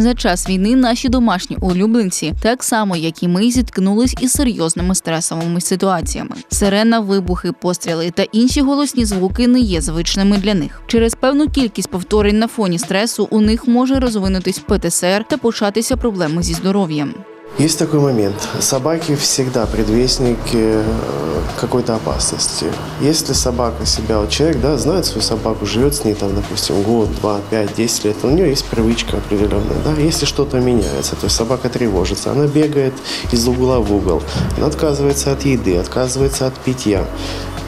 За час війни наші домашні улюбленці, так само як і ми, зіткнулись із серйозними стресовими ситуаціями. Сирена, вибухи, постріли та інші голосні звуки не є звичними для них. Через певну кількість повторень на фоні стресу у них може розвинутись ПТСР та початися проблеми зі здоров'ям. Есть такой момент. Собаки всегда предвестники э, какой-то опасности. Если собака себя, вот человек, да, знает свою собаку, живет с ней там, допустим, год, два, пять, десять лет, у нее есть привычка определенная, да, если что-то меняется, то есть собака тревожится, она бегает из угла в угол, она отказывается от еды, отказывается от питья,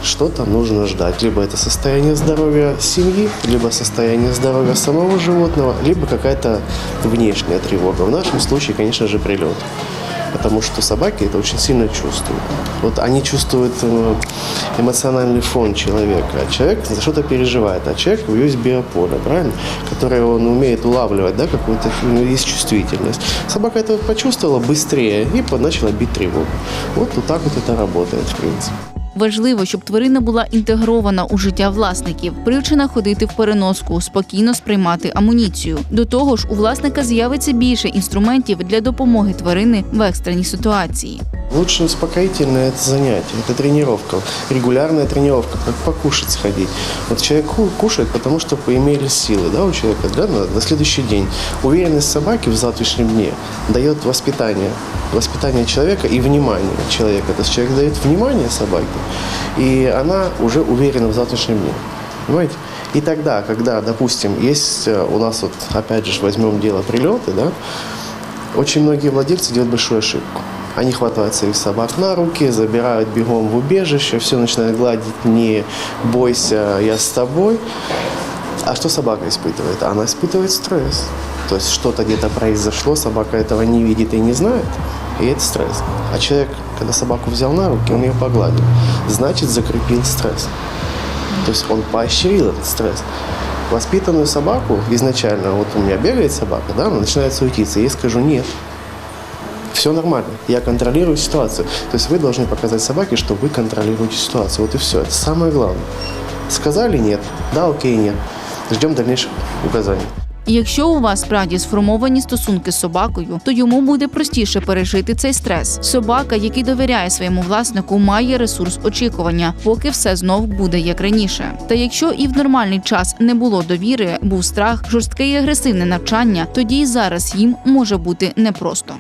что-то нужно ждать. Либо это состояние здоровья семьи, либо состояние здоровья самого животного, либо какая-то внешняя тревога. В нашем случае, конечно же, прилет. Потому что собаки это очень сильно чувствуют. Вот они чувствуют э, эмоциональный фон человека. Человек за что-то переживает. А человек у него есть биополе, правильно? Которое он умеет улавливать, да, какую-то у него есть чувствительность. Собака это почувствовала быстрее и начала бить тревогу. Вот, вот так вот это работает, в принципе. Важливо, щоб тварина була інтегрована у життя власників, привчена ходити в переноску, спокійно сприймати амуніцію. До того ж, у власника з'явиться більше інструментів для допомоги тварини в екстреній ситуації. Лучше успокоительное это занятие, это тренировка, регулярная тренировка, как покушать сходить. Вот человек ку- кушает, потому что поимелись силы да, у человека да, на, на следующий день. Уверенность собаки в завтрашнем дне дает воспитание, воспитание человека и внимание человека. То есть человек дает внимание собаке, и она уже уверена в завтрашнем дне. Понимаете? И тогда, когда, допустим, есть э, у нас вот, опять же, возьмем дело прилеты, да, очень многие владельцы делают большую ошибку. Они хватают своих собак на руки, забирают бегом в убежище, все начинают гладить, не бойся, я с тобой. А что собака испытывает? Она испытывает стресс. То есть что-то где-то произошло, собака этого не видит и не знает, и это стресс. А человек, когда собаку взял на руки, он ее погладил, значит закрепил стресс. То есть он поощрил этот стресс. Воспитанную собаку изначально, вот у меня бегает собака, да, она начинает суетиться, я ей скажу нет. Все нормально, я контролирую ситуацию. То есть вы должны показать собаке, что вы контролируете ситуацию. Вот и все, это самое главное. Сказали нет, да, окей, нет. Ждем дальнейших указаний. І Якщо у вас справді сформовані стосунки з собакою, то йому буде простіше пережити цей стрес. Собака, який довіряє своєму власнику, має ресурс очікування, поки все знов буде як раніше. Та якщо і в нормальний час не було довіри, був страх, жорстке і агресивне навчання, тоді й зараз їм може бути непросто.